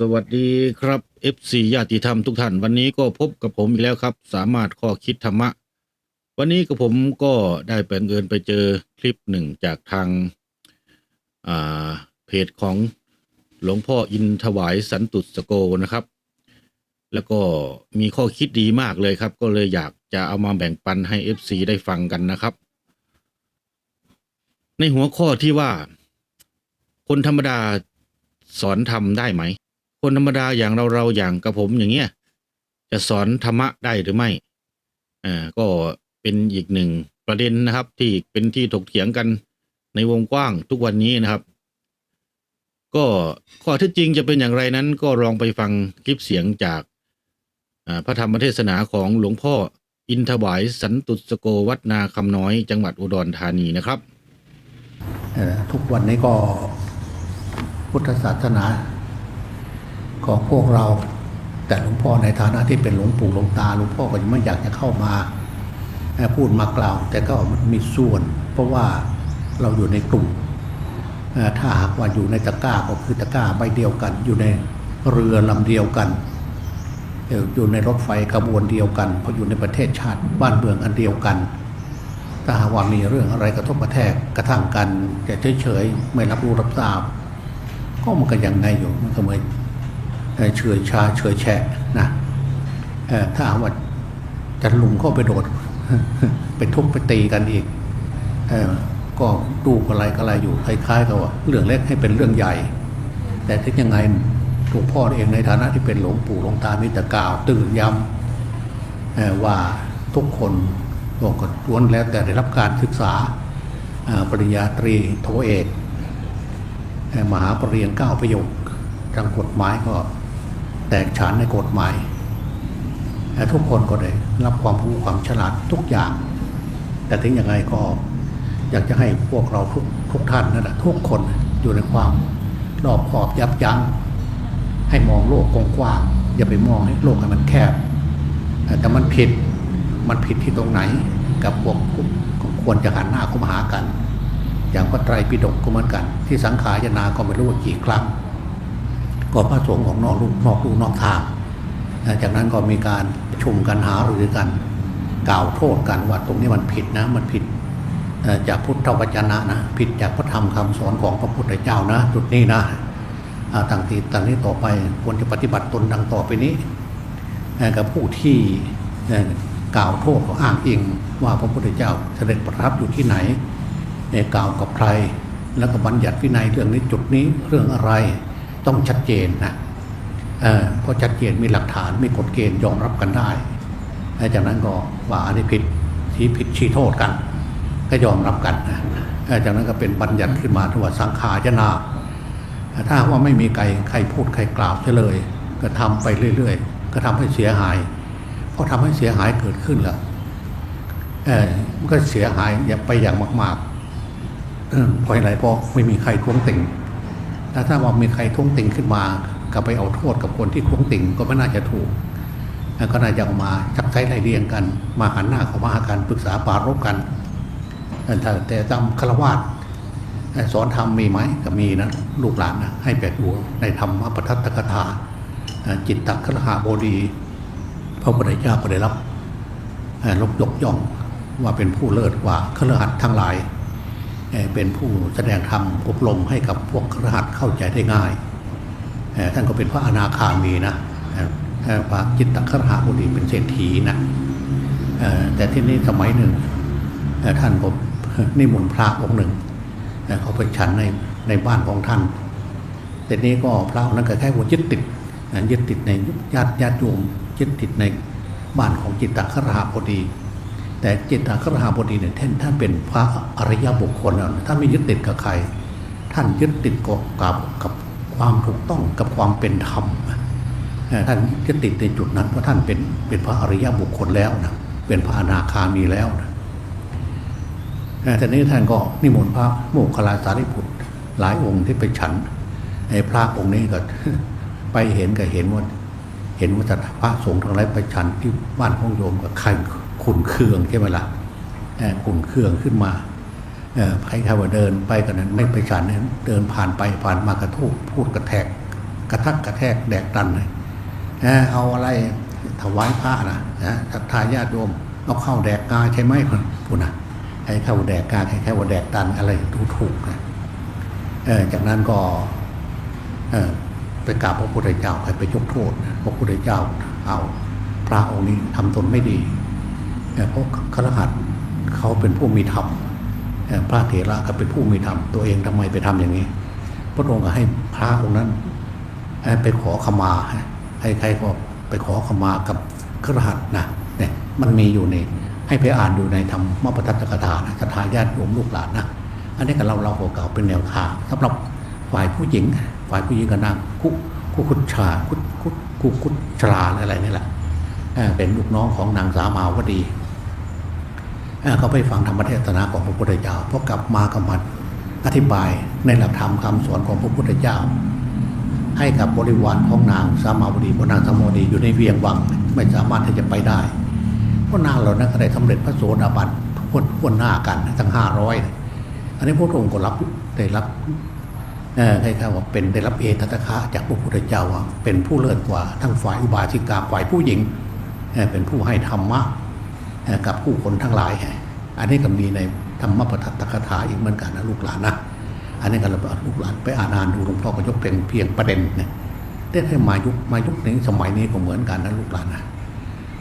สวัสดีครับ FC ญาติธรรมทุกท่าน วันนี้ก็พบกับผมอีกแล้วครับ สามารถข้อคิดธรรมะ วันนี้กับผมก็ได้เป็นเอินไปเจอคลิปหนึ่งจากทางอ่าเพจของหลวงพ่ออินถวายสันตุสโกนะครับ แล้วก็มีข้อคิดดีมากเลยครับ ก็เลยอยากจะเอามาแบ่งปันให้ FC ได้ฟังกันนะครับ ในหัวข้อที่ว่าคนธรรมดาสอนธรรมได้ไหม คนธรรมดาอย่างเราเราอย่างกับผมอย่างเงี้ยจะสอนธรรมะได้หรือไม่อ่าก็เป็นอีกหนึ่งประเด็นนะครับ ที่เป็นที่ถกเถียงกันในวงกว้างทุกวันนี้นะครับ ก็ข้อที่จริงจะเป็นอย่างไรนั้น ก็ลองไปฟังคลิปเสียงจากพระธรรมเทศนาของหลวงพ่ออินทวายสันตุสโกวัดนาคำน้อยจังหวัดอุดรธานีนะครับอ่อทุกวันนี้ก็พุทธศาสนา ของพวกเรา แต่หลวงพ่อในฐานะที่เป็นหลวงปู่หลวงตาหลวงพ่อก็ยังไม่อยากจะเข้ามาพูดมากล่าว แต่ก็มันมีส่วน เพราะว่าเราอยู่ในกลุ่มถ้าหากว่าอยู่ในตะกร้าก็คือตะกร้าใบเดียวกัน อยู่ในเรือลำเดียวกันเอ่ออยู่ในรถไฟขบวนเดียวกันเพราะอยู่ในประเทศชาติบ้านเมืองอันเดียวกันถ้าหากว่ามีเรื่องอะไรกระทบกระแทกกระทั่งกันแต่เฉยๆไม่รับรู้รับทราบ ก็มันก็ยังไงอยู่มันก็เหมือน เอ่อเฉยชาเฉยแฉะนะถ้าหากว่าจะลุมเข้าไปโดดไปทุบไปตีกันอีกก็ดูอะไรก็อะไรอยู่คล้ายๆกับว่าเรื่องเล็กให้เป็นเรื่องใหญ่ แต่ที่ยังไงหลวงพ่อเองในฐานะที่เป็นหลวงปู่หลวงตามิตรกล่าวตื่นย้ำว่าทุกคนบอกก็ล้วนแล้วแต่ได้รับการศึกษาปริญญาตรีโทเอกมหาปรริญญาเก้าประโยคทางกฎหมายก็ แตกฉานในกฎหมายทุกคนก็ได้รับความรู้ความฉลาดทุกอย่าง แต่ถึงยังไงก็อยากจะให้พวกเราทุกทุกท่านนั่นแหละทุกคนอยู่ในความรอบขอบยับยั้งให้มองโลกกว้างๆอย่าไปมองให้โลกให้มันแคบ แต่มันผิดมันผิดที่ตรงไหนกับพวกควรจะหันหน้าเข้ามาหากัน อย่างพระไตรปิฎกก็เหมือนกัน ที่สังขารยนาก็ไม่รู้ว่ากี่ครั้ง ก็พระสงฆ์ของนอกลูกนอกลูกนอกทาง จากนั้นก็มีการชุมกันหาหรือกันกล่าวโทษกันว่าตรงนี้มันผิดนะมันผิดจากพุทธวจนะนะผิดจากพระธรรมคำสอนของพระพุทธเจ้านะ จุดนี้นะต่างทีต่างนี้ต่อไปควรจะปฏิบัติตนดังต่อไปนี้กับผู้ที่กล่าวโทษก็อ้างอิงว่าพระพุทธเจ้าเสด็จประทับอยู่ที่ไหนกล่าวกับใคร แล้วก็บัญญัติวินัยเรื่องนี้จุดนี้เรื่องอะไร ต้องชัดเจนนะเเพราะชัดเจนมีหลักฐานมีกฎเกณฑ์ยอมรับกันได้จากนั้นก็ว่าอันนี้ผิดที่ผิดชี้โทษกัน ก็ยอมรับกันนะจากนั้นก็เป็นบัญญัติขึ้นมาที่ว่าสังขารนา ถ้าว่าไม่มีใครใครพูดใครกล่าวเฉลย ก็ทำไปเรื่อย ๆ ก็ทำให้เสียหายพอทำให้เสียหายเกิดขึ้นแล้วเออมันก็เสียหายไปอย่างมากๆเพราะอะไรเพราะไม่มีใครท้วงติง แต่ถ้าว่ามีใครท้วงติงขึ้นมาก็ไปเอาโทษกับคนที่ท้วงติงก็ไม่น่าจะถูกก็น่าจะเอามาชักใช้ไล่เรียงกัน มาหันหน้าเข้ามาหากันปรึกษาปารบกันแต่แต่ตามฆราวาสสอนธรรมมีไหมก็มีนะลูกหลานนะให้แปดดูในธรรมปทัตตกถาอ่าจิตตครหาโบดีพระพุทธเจ้าก็ได้รับอ่ารบยกย่องว่าเป็นผู้เลิศกว่าครหัสถ์ทั้งหลาย เป็นผู้แสดงธรรมอบรมให้กับพวกครหัสเข้าใจได้ง่าย ท่านก็เป็นพระอนาคามีนะพระจิตตครหาโบดีเป็นเศรษฐีนะแต่ที่นี้สมัยหนึ่งท่านผมนิมนต์พระองค์หนึ่งเขาไปฉันในในบ้านของท่านแต่นี้ก็พระนั้นก็แค่ว่ายึดติดยึดติดในญาติญาติโยมยึดติดในบ้านของจิตตครหาบดี แต่จิตตครหาบดีเนี่ยท่านท่านเป็นพระอริยบุคคลนะท่านไม่ยึดติดกับใคร ท่านยึดติดกับกับกับความถูกต้องกับความเป็นธรรมท่านยึดติดในจุดนั้นเพราะท่านเป็นเป็นพระอริยบุคคลแล้วนะเป็นพระอนาคามีแล้วนะแต่นี้ท่านก็นิมนต์พระโมคคัลลาสารีบุตรหลายองค์ที่ไปฉันไอ้พระองค์นี้ก็ไปเห็นก็เห็นว่าเห็นว่าจะพระสงฆ์ทั้งหลายไปฉันที่บ้านของโยมก็ใคร ขุนเคืองใช่ไหมล่ะเอ่อขุนเคืองขึ้นมาเอ่อใครใครว่าเดินไปกันนั้นไม่ไปฉันเดินผ่านไปผ่านมากระทูกพูดกระแทก กระทักกระแทกแดกดันเลยเอาอะไรถวายพระนะนะศรัทาญาติโยมเอาเข้าแดกกาใช่ไหมพูดนะให้เข้าแดกกาให้เข้าแดกดันอะไรดูถูกนะเออจากนั้นก็ไปกราบพระพุทธเจ้าใครไปยกโทษพระพุทธเจ้าเอาพระองค์นี้ทำตนไม่ดี เพราะครหัสถ์เขาเป็นผู้มีธรรมพระเถระก็เป็นผู้มีธรรมตัวเองทำไมไปทำอย่างนี้ พระองค์ก็ให้พระองค์นั้นไปขอขมาให้ใครก็ไปขอขมากับครหัสถ์นะเนี่ยมันมีอยู่ในให้ไปอ่านดูในธรรมปทัตกถานะคาถาญาติโยมลูกหลานนะอันนี้ก็เราเราเก่าเป็นแนวทางสำหรับฝ่ายผู้หญิง ฝ่ายผู้หญิงก็นางคุคุคุชาคุคุคุคุชลาอะไรนี่แหละเอ่อเป็นลูกน้องของนางสามาวดี เขาไปฟังธรรมเทศนาของพระพุทธเจ้าพอกลับมาก็มาอธิบายในหลักธรรมคำสอนของพระพุทธเจ้า ให้กับบริวารของนางสามาวดีพระนางสามาวดีอยู่ในเวียงวังไม่สามารถที่จะไปได้เพราะนางเหล่านั้นก็ได้สำเร็จพระโสดาบันทุกคนทุกคนหน้ากันทั้งห้าร้อยอันนี้พระองค์ก็รับได้รับให้ข่าว่าเป็นได้รับเอตตะคะจากพระพุทธเจ้าว่าเป็นผู้เลิศกว่าทั้งฝ่ายอุบาสิกาฝ่ายผู้หญิงเป็นผู้ให้ธรรมะ กับผู้คนทั้งหลาย อันนี้ก็มีในธรรมปทัตตคถาอีกเหมือนกันนะลูกหลานนะ อันนี้ก็เราลูกหลานไปอ่านอ่านดูหลวงพ่อก็ยกเป็นเพียงประเด็นเนี่ยได้ให้มายุคมายุคนี้สมัยนี้ก็เหมือนกันนะลูกหลานนะ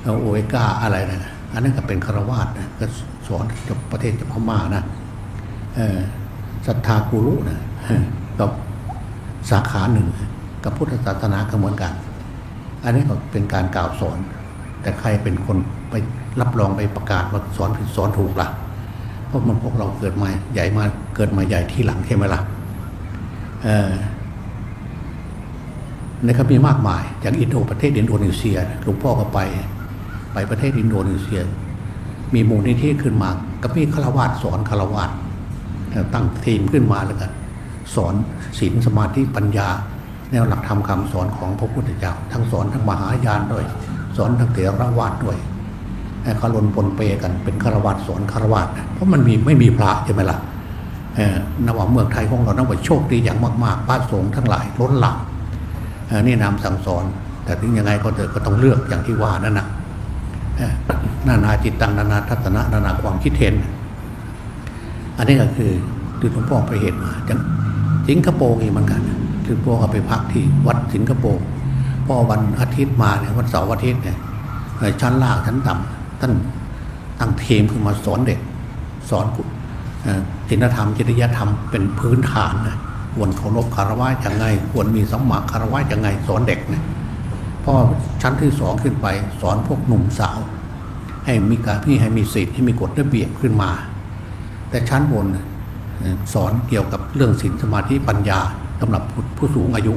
เอาโอเอก้าอะไรนะอันนั้นก็เป็นคารวาสนะก็สอนจบประเทศจบพม่านะเออศรัทธากุรุนะกับสาขาหนึ่งกับพุทธศาสนาก็เหมือนกัน อันนี้ก็เป็นการกล่าวสอน แต่ใครเป็นคน ไปรับรองไปประกาศว่าสอนผิดสอนถูกล่ะ เพราะมันพวกเราเกิดมาใหญ่มาเกิดมาใหญ่ที่หลังใช่ไหมล่ะเออนะครับมีมากมายจากอินโดประเทศอินโดนีเซียหลวงพ่อก็ไป ไปประเทศอินโดนีเซีย มีมูลนิธิขึ้นมาก็มีฆราวาสสอนฆราวาสตั้งทีมขึ้นมาแล้วกันสอนศีลสมาธิปัญญา แนวหลักธรรมคำสอนของพระพุทธเจ้า ทั้งสอนทั้งมหายานด้วย สอนทั้งเถรวาทด้วย คารนปนเปกันเป็นฆราวาสสอนฆราวาสเพราะมันมีไม่มีพระใช่ไหมล่ะนว่าเมืองไทยของเรานับว่าโชคดีอย่างมากๆพระสงฆ์ทั้งหลายล้นหลามเออนี่นำสั่งสอน แต่ถึงยังไงก็เถอะก็ต้องเลือกอย่างที่ว่านั่นนะนานาจิตตังนานาทัศนะนานาความคิดเห็น อันนี้ก็คือที่หลวงพ่อไปเห็นมาจังสิงคโปร์เองเหมือนกันหลวงพ่อเอาไปพักที่วัดสิงคโปร์พอวันอาทิตย์มาเนี่ยวันเสาร์อาทิตย์เนี่ยชั้นล่างชั้นต่ำ ท่านตั้งทีมขึ้นมาสอนเด็ก สอนศีลธรรมจริยธรรมเป็นพื้นฐานนะควรเคารพคารวะอย่างไง ควรมีสัมมาคารวะอย่างไง สอนเด็กนะพอชั้นที่สองขึ้นไป สอนพวกหนุ่มสาว ให้มีการพี่ให้มีสิทธิ์ให้มีกฎระเบียบขึ้นมา แต่ชั้นบนสอนเกี่ยวกับเรื่องศีลสมาธิปัญญาสำหรับผู้สูงอายุ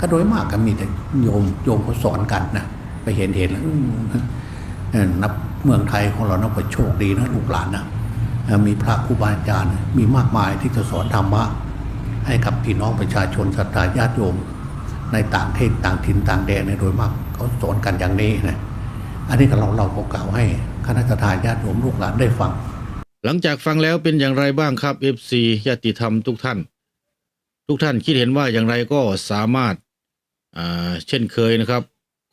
ก็โดยมากก็มีแต่โยมโยมเขาสอนกันนะไปเห็นเห็นแล้ว นับเมืองไทยของเรานับว่าโชคดีนะลูกหลานนะมีพระครูบาอาจารย์มีมากมายที่จะสอนธรรมะให้กับพี่น้องประชาชนศรัทธาญาติโยม ในต่างเทศต่างถิ่นต่างแดนในโดยมากเขาสอนกันอย่างนี้นะอันนี้ก็เราเราก็กล่าวให้คณะทาญาติโยมลูกหลานได้ฟัง หลังจากฟังแล้วเป็นอย่างไรบ้างครับ FC ญาติธรรมทุกท่าน ทุกท่านคิดเห็นว่าอย่างไรก็สามารถเช่นเคยนะครับ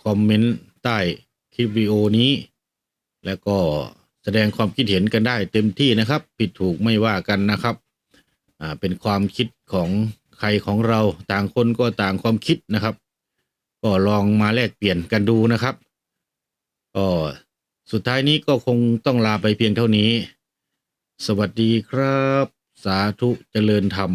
คอมเมนต์ใต้คลิปวิดีโอนี้ แล้วก็แสดงความคิดเห็นกันได้เต็มที่นะครับ ผิดถูกไม่ว่ากันนะครับอ่าเป็นความคิดของใครของเราต่างคนก็ต่างความคิดนะครับ ก็ลองมาแลกเปลี่ยนกันดูนะครับก็สุดท้ายนี้ก็คงต้องลาไปเพียงเท่านี้ สวัสดีครับ สาธุเจริญธรรม